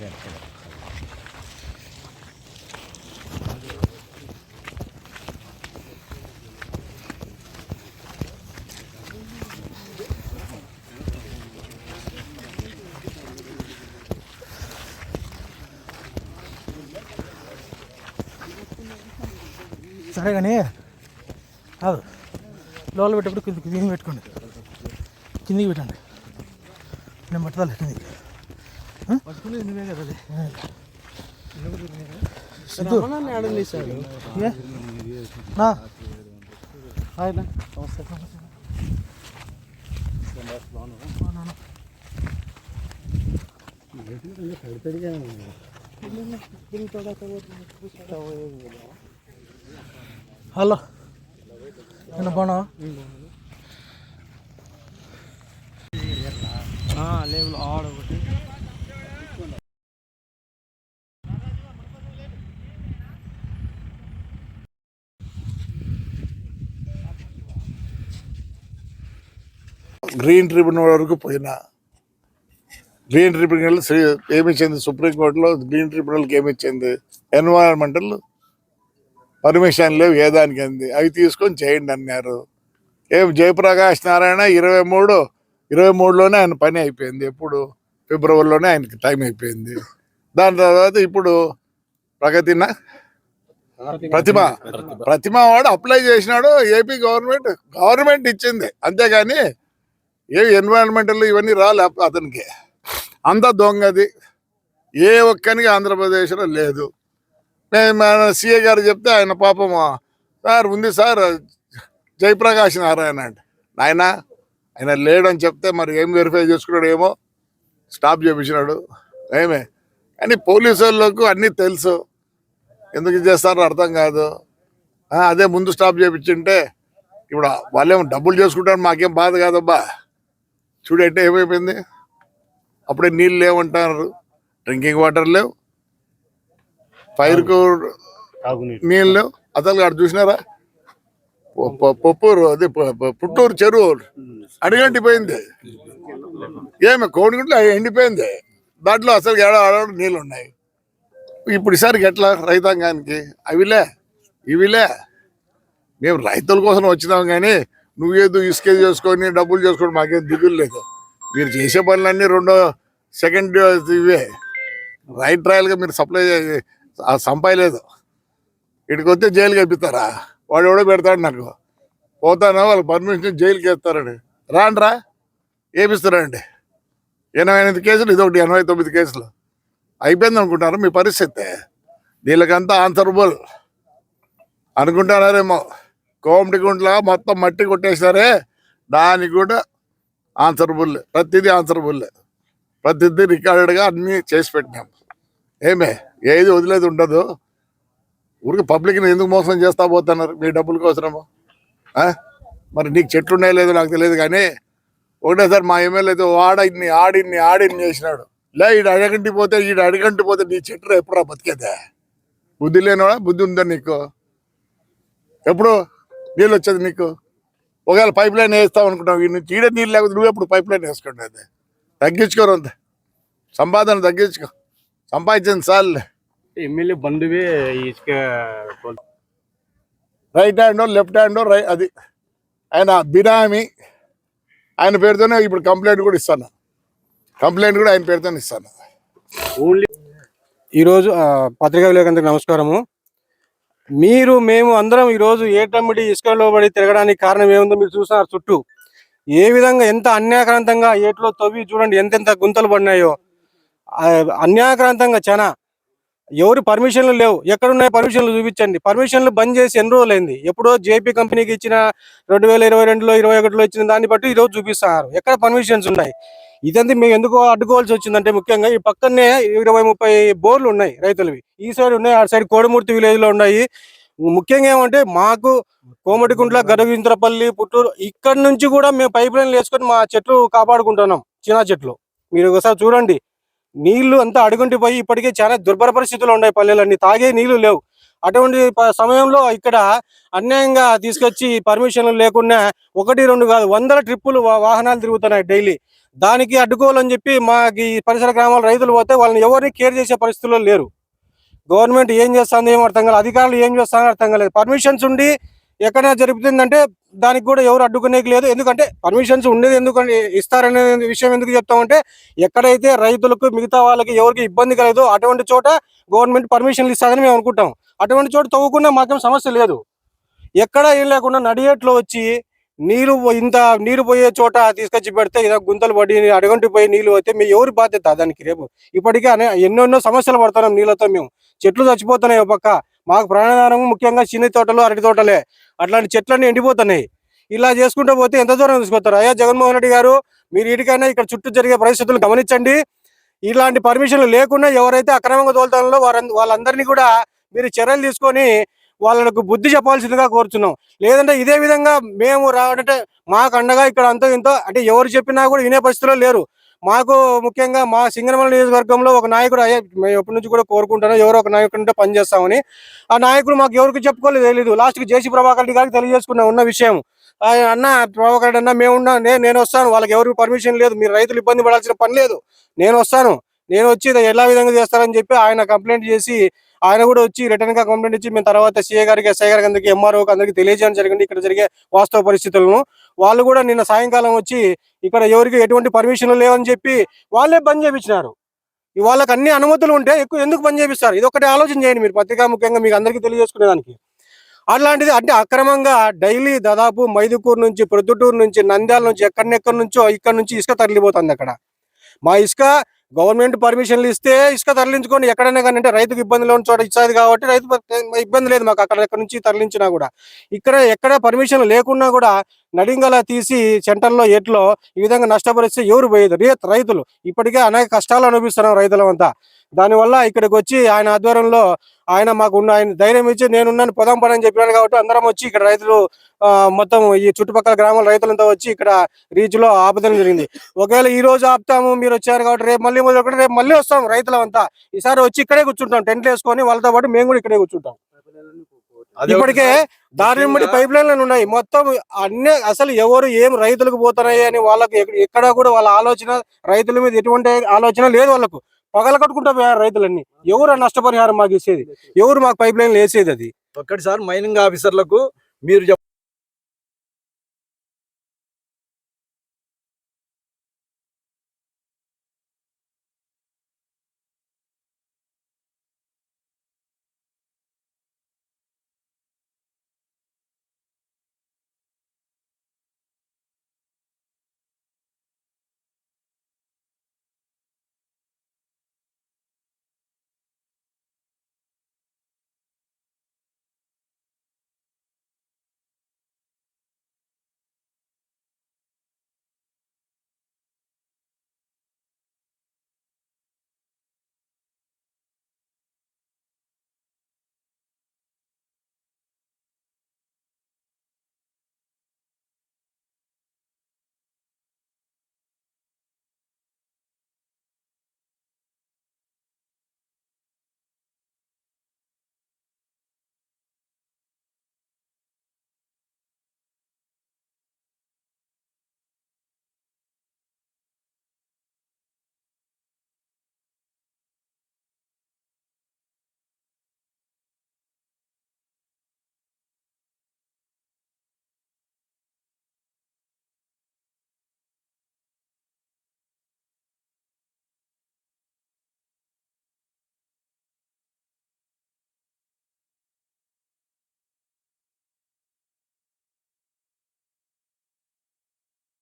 Yeah, yeah. సరే కానీ కాదు లోపల పెట్టేప్పుడు కింద కిందికి పెట్టుకోండి. కిందికి పెట్టండి. నేను పట్టుదలే కిందికి. నువ్వే కదా సిద్ధు. నమస్తే బాగున్నాను. హలో నేను బాగున్నావా లేవులు ఆడ ఒకటి. గ్రీన్ ట్రిబ్యునల్ వరకు పోయినా. గ్రీన్ ట్రిబ్యునల్ ఏమిచ్చింది సుప్రీంకోర్టులో గ్రీన్ ట్రిబ్యునల్కి ఏమిచ్చింది ఎన్వైరాన్మెంటల్ పర్మిషన్ లేవు ఏ అంది? అవి తీసుకొని చేయండి అన్నారు. ఏం జయప్రకాష్ నారాయణ ఇరవై మూడు ఇరవై మూడులోనే ఆయన పని అయిపోయింది. ఎప్పుడు? ఫిబ్రవరిలోనే ఆయనకి టైం అయిపోయింది. దాని తర్వాత ఇప్పుడు ప్రగతిన ప్రతిమ. ప్రతిమ వాడు అప్లై చేసినాడు ఏపీ గవర్నమెంట్ గవర్నమెంట్ ఇచ్చింది. అంతేగాని ఏ ఎన్విరాన్మెంటల్ ఇవన్నీ రాలే అతనికి. అంత దొంగది. ఏ ఒక్కనికి ఆంధ్రప్రదేశ్లో లేదు. నేను సీఏ గారు చెప్తే ఆయన పాపం సార్ ఉంది సార్ జయప్రకాష్ నారాయణ అంటే. నాయన ఆయన లేడని చెప్తే మరి ఏం వెరిఫై చేసుకున్నాడు ఏమో స్టాప్ చేపించినాడు. ఏమే? కానీ పోలీసు వాళ్ళకు అన్నీ తెలుసు. ఎందుకు ఇది చేస్తారో అర్థం కాదు. అదే ముందు స్టాప్ చేపించుంటే ఇప్పుడు వాళ్ళేమో డబ్బులు చేసుకుంటారు మాకేం బాధ కాదబ్బా. చూడంటే ఏమైపోయింది? అప్పుడే నీళ్ళు లేవంటారు డ్రింకింగ్ వాటర్ లేవు ఫైర్కు నీళ్ళు. లేవు అసలు అక్కడ చూసినారా? పొప్పూరు అదే పుట్టూరు చెరువు. అడిగంటిపోయింది ఏమి కోడిగుంట్లో ఎండిపోయింది. దాంట్లో అసలు ఏడ ఆడ నీళ్ళు ఉన్నాయి? ఇప్పుడు ఈసారికి ఎట్లా రైతాంగానికి? అవిలే ఇవిలే. మేము రైతుల కోసం వచ్చినాం కానీ నువ్వేదో ఇసుక చేసుకొని డబ్బులు చేసుకొని మాకేం దిగులు లేదు. మీరు చేసే పనులన్నీ రెండో సెకండ్ ఇవే. రైట్ ట్రయల్గా మీరు సప్లై సంపాయలేదు. ఇక్కడికి వస్తే జైలుకి పంపిస్తారా వాడు ఎవడో పెడతాడు నాకు. పోతానో? వాళ్ళకి పర్మిషన్ జైలుకి వేస్తారండి రాండ్రా? ఏపిస్తారండి? ఎనభై ఎనిమిది కేసులు ఇదొకటి ఎనభై తొమ్మిది కేసులు. అయిపోయింది అనుకుంటారు మీ పరిస్థితి? వీళ్ళకంతా ఆన్సరబుల్ అనుకుంటున్నారేమో కోమటి గుంట్ల మొత్తం మట్టి కొట్టేసారే దానికి కూడా ఆన్సరబుల్ ప్రతిదీ ఆన్సరబుల్ ప్రతిదీ రికార్డెడ్గా అన్నీ చేసి పెట్టినాం. ఏమే? ఏది వదిలేదు ఉండదు. ఊరికి పబ్లిక్ని ఎందుకు మోసం చేస్తా పోతున్నారు మీ డబ్బుల కోసము? మరి నీకు చెట్లు ఉన్నాయో లేదో నాకు తెలియదు కానీ ఒకటేసారి మా ఎమ్మెల్యేతో అయితే వాడ ఇన్ని ఆడిన్ని ఆడిన్ని చేసినాడు. లే ఈడు అడగంటి పోతే ఈడు అడగంటి పోతే నీ చెట్లు ఎప్పుడా బతికేదే? బుద్ధి లేనివాడా? బుద్ధి ఉందా నీకు? ఎప్పుడు? నీళ్ళు వచ్చేది నీకు? ఒకవేళ పైప్ లైన్ వేస్తావు అనుకుంటావు ఈ నుంచి ఈడే నీళ్ళు లేకపోతే నువ్వు ఎప్పుడు పైప్ లైన్ వేసుకోండి అది తగ్గించుకోరు అంత. సంపాదన తగ్గించుకో. సంపాదించింది సార్లే ఎమ్మెల్యే బంధువే ఇసుక రైట్ హ్యాండ్ లెఫ్ట్ హ్యాండ్ రై అది. ఆయన బినామీ ఆయన పేరుతోనే ఇప్పుడు కంప్లైంట్ కూడా ఇస్తాను. కంప్లైంట్ కూడా ఆయన పేరుతోనే ఇస్తాను. ఓన్లీ ఈరోజు పత్రికా విలేకరులకు నమస్కారము. మీరు మేము అందరం ఈరోజు ఏటమ్మిడి ఇసుకలో పడి తిరగడానికి కారణం ఏముందో మీరు చూస్తున్నారు చుట్టూ. ఏ విధంగా ఎంత అన్యాక్రాంతంగా ఏట్లో తవ్వి చూడండి ఎంతెంత గుంతలు పడినాయో. అన్యాక్రాంతంగా చాలా ఎవరు పర్మిషన్లు లేవు. ఎక్కడున్నాయి పర్మిషన్లు చూపించండి. పర్మిషన్లు బంద్ చేసి ఎన్ని రోజులైంది ఎప్పుడో జేపీ కంపెనీకి ఇచ్చిన రెండు వేల ఇరవై రెండులో ఇరవై ఒకటిలో ఇచ్చిన దాన్ని బట్టి ఈరోజు చూపిస్తున్నారు. ఎక్కడ పర్మిషన్స్ ఉన్నాయి? ఇదంతా మేము ఎందుకు అడ్డుకోవాల్సి వచ్చిందంటే ముఖ్యంగా ఈ పక్కనే ఇరవై ముప్పై బోర్లు ఉన్నాయి రైతులవి. ఈ సైడ్ ఉన్నాయి ఆ సైడ్ కోడమూర్తి విలేజ్లో ఉన్నాయి. ముఖ్యంగా ఏమంటే మాకు కోమటికుంట్ల గడవింద్రపల్లి పుట్టూరు ఇక్కడ నుంచి కూడా మేము పైప్ లైన్లు వేసుకొని మా చెట్లు కాపాడుకుంటున్నాం. చిన్న చెట్లు. మీరు ఒకసారి చూడండి. నీళ్ళు అంతా అడుగుంటిపోయి ఇప్పటికే చాలా దుర్భర పరిస్థితులు ఉన్నాయి పల్లెలన్నీ. తాగే నీళ్ళు లేవు. అటువంటి సమయంలో ఇక్కడ అన్యాయంగా తీసుకొచ్చి పర్మిషన్లు లేకుండా ఒకటి రెండు కాదు వందల ట్రిప్పులు వాహనాలు తిరుగుతున్నాయి డైలీ. దానికి అడ్డుకోవాలని చెప్పి మాకు ఈ పరిసర గ్రామాల రైతులు పోతే వాళ్ళని ఎవరిని కేర్ చేసే పరిస్థితుల్లో లేరు. గవర్నమెంట్ ఏం చేస్తుంది ఏం అర్థం కాలేదు. అధికారులు ఏం చేస్తారో అర్థం కాలేదు. పర్మిషన్స్ ఉండి ఎక్కడ జరుగుతుందంటే దానికి కూడా ఎవరు అడ్డుకునేకి లేదు. ఎందుకంటే పర్మిషన్స్ ఉండేది ఎందుకంటే ఇస్తారనే విషయం ఎందుకు చెప్తామంటే ఎక్కడైతే రైతులకు మిగతా వాళ్ళకి ఎవరికి ఇబ్బంది కలదో అటువంటి చోట గవర్నమెంట్ పర్మిషన్లు ఇస్తారని మేము అనుకుంటాం. అటువంటి చోట తవ్వుకున్నా మాకేం సమస్య లేదు. ఎక్కడ ఏం లేకుండా నడియేట్లో వచ్చి నీరు ఇంత నీరు పోయే చోట తీసుకొచ్చి పెడితే ఇలా గుంతలు పడి అడగంటి పోయి నీళ్ళు పోతే మీ ఎవరి బాధ్యత దానికి రేపు? ఇప్పటికే అనే ఎన్నెన్నో సమస్యలు పడుతున్నాం నీళ్ళతో మేము. చెట్లు చచ్చిపోతున్నాయి ఒక పక్క. మాకు ప్రాణాధారం ముఖ్యంగా చిన్న తోటలు అరటి తోటలే. అట్లాంటి చెట్లన్నీ ఎండిపోతున్నాయి. ఇలా చేసుకుంటూ పోతే ఎంత దూరం తీసుకొస్తారు? అయ్యా జగన్మోహన్ రెడ్డి గారు మీరు ఇటుకైనా ఇక్కడ చుట్టూ జరిగే పరిస్థితులు గమనించండి. ఇలాంటి పర్మిషన్లు లేకుండా ఎవరైతే అక్రమంగా తోలుతారో వారంద వాళ్ళందరినీ కూడా మీరు చర్యలు తీసుకొని వాళ్ళకు బుద్ధి చెప్పాల్సిందిగా కోరుతున్నాం లేదంటే ఇదే విధంగా మేము రావాలంటే మాకు అండగా ఇక్కడ అంత ఇంతో అంటే ఎవరు చెప్పినా కూడా వినే పరిస్థితిలో లేరు. మాకు ముఖ్యంగా మా సింగనమల నియోజకవర్గంలో ఒక నాయకుడు అయ్యే మేము ఎప్పటి నుంచి కూడా కోరుకుంటాను ఎవరో ఒక నాయకుడు ఉంటే పనిచేస్తామని. ఆ నాయకుడు మాకు ఎవరికి చెప్పుకోలేదు తెలియదు లాస్ట్కి జేసీ ప్రభాకర్ రెడ్డి గారికి తెలియజేసుకున్న ఉన్న విషయం. ఆయన అన్న ప్రభాకర్ రెడ్డి అన్న మేము ఉన్నా నేను నేను వస్తాను. వాళ్ళకి ఎవరికి పర్మిషన్ లేదు. మీరు రైతులు ఇబ్బంది పడాల్సిన పని లేదు. నేను వస్తాను. నేను వచ్చి ఎలా విధంగా చేస్తారని చెప్పి ఆయన కంప్లైంట్ చేసి ఆయన కూడా వచ్చి రిటర్న్గా కంప్లైంట్ ఇచ్చి మేము తర్వాత సీఏ గారికి ఎస్ఐ గారికి అందరికి ఎంఆర్ఓకి అందరికి తెలియజేయడం జరిగింది. ఇక్కడ జరిగే వాస్తవ పరిస్థితులను వాళ్ళు కూడా నిన్న సాయంకాలం వచ్చి ఇక్కడ ఎవరికి ఎటువంటి పర్మిషన్లు లేవని చెప్పి వాళ్ళే బంద్ చేపించినారు. వాళ్ళకి అన్ని అనుమతులు ఉంటే ఎక్కువ ఎందుకు బంద్ చేపిస్తారు? ఇది ఒకటి ఆలోచన చేయండి మీరు. పత్రికా ముఖ్యంగా మీకు అందరికీ తెలియజేసుకునేదానికి అట్లాంటిది అంటే అక్రమంగా డైలీ దాదాపు మైదుకూరు నుంచి ప్రొద్దుటూరు నుంచి నంద్యాల నుంచి ఎక్కడెక్కడి నుంచో ఇక్కడ నుంచి ఇసుక తరలిపోతుంది అక్కడ. మా ఇసుక గవర్నమెంట్ పర్మిషన్లు ఇస్తే ఇసుక తరలించుకొని ఎక్కడైనా కానీ అంటే రైతుకు ఇబ్బందులు ఉన్న చోట ఇచ్చేది కాబట్టి రైతు ఇబ్బంది లేదు మాకు అక్కడ నుంచి తరలించినా కూడా. ఇక్కడ ఎక్కడ పర్మిషన్ లేకున్నా కూడా నడింగల తీసి సెంటర్లో ఎట్లో ఈ విధంగా నష్టపరిస్తే ఎవరు పోయేది? రేత్ రైతులు. ఇప్పటికే అనేక కష్టాలు అనుభవిస్తున్నాం రైతులమంతా. దానివల్ల ఇక్కడికి వచ్చి ఆయన ఆధ్వర్యంలో ఆయన మాకు ఉన్న ఆయన ధైర్యం ఇచ్చి నేనున్నాను పొదం పని అని చెప్పినాను కాబట్టి అందరం వచ్చి ఇక్కడ రైతులు మొత్తం ఈ చుట్టుపక్కల గ్రామాల రైతులంతా వచ్చి ఇక్కడ రీచ్లో ఆపదం జరిగింది. ఒకవేళ ఈ రోజు ఆపుతాము మీరు వచ్చారు కాబట్టి రేపు మళ్ళీ మొదలు రేపు మళ్ళీ వస్తాం రైతులమంతా. ఈసారి వచ్చి ఇక్కడే కూర్చుంటాం టెంట్లు వేసుకొని వాళ్ళతో పాటు మేము కూడా ఇక్కడే కూర్చుంటాం. ఇప్పటికే వెంబడి పైప్ లైన్లు ఉన్నాయి. మొత్తం అన్ని అసలు ఎవరు ఏం రైతులకు పోతున్నాయి అని వాళ్ళకి ఎక్క- ఎక్కడా కూడా వాళ్ళ ఆలోచన రైతుల మీద ఎటువంటి ఆలోచన లేదు వాళ్ళకు. పగల కట్టుకుంటా పోయారు రైతులన్నీ. ఎవరు నష్టపరిహారం మాకు ఇచ్చేది? ఎవరు మాకు పైప్ లైన్లు వేసేది అది? ఒక్కటి సార్ మైనింగ్ ఆఫీసర్లకు మీరు